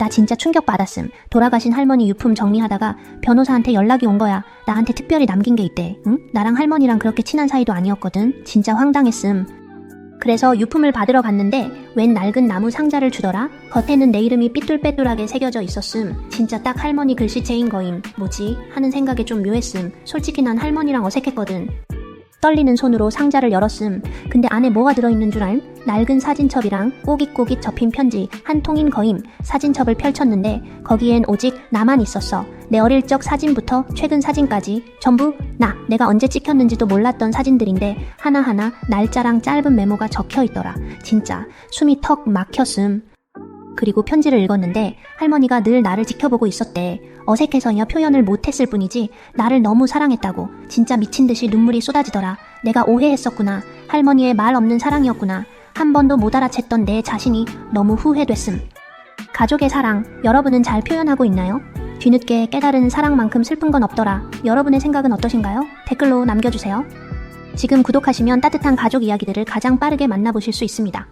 나 진짜 충격받았음. 돌아가신 할머니 유품 정리하다가 변호사한테 연락이 온 거야. 나한테 특별히 남긴 게 있대. 응? 나랑 할머니랑 그렇게 친한 사이도 아니었거든. 진짜 황당했음. 그래서 유품을 받으러 갔는데 웬 낡은 나무 상자를 주더라. 겉에는 내 이름이 삐뚤빼뚤하게 새겨져 있었음. 진짜 딱 할머니 글씨체인 거임. 뭐지? 하는 생각에 좀 묘했음. 솔직히 난 할머니랑 어색했거든. 떨리는 손으로 상자를 열었음. 근데 안에 뭐가 들어있는 줄 알? 낡은 사진첩이랑 꼬깃꼬깃 접힌 편지 한 통인 거임. 사진첩을 펼쳤는데 거기엔 오직 나만 있었어. 내 어릴 적 사진부터 최근 사진까지 전부 나 내가 언제 찍혔는지도 몰랐던 사진들인데 하나하나 날짜랑 짧은 메모가 적혀 있더라. 진짜 숨이 턱 막혔음. 그리고 편지를 읽었는데 할머니가 늘 나를 지켜보고 있었대. 어색해서야 표현을 못했을 뿐이지 나를 너무 사랑했다고. 진짜 미친 듯이 눈물이 쏟아지더라. 내가 오해했었구나. 할머니의 말 없는 사랑이었구나. 한 번도 못 알아챘던 내 자신이 너무 후회됐음. 가족의 사랑, 여러분은 잘 표현하고 있나요? 뒤늦게 깨달은 사랑만큼 슬픈 건 없더라. 여러분의 생각은 어떠신가요? 댓글로 남겨주세요. 지금 구독하시면 따뜻한 가족 이야기들을 가장 빠르게 만나보실 수 있습니다.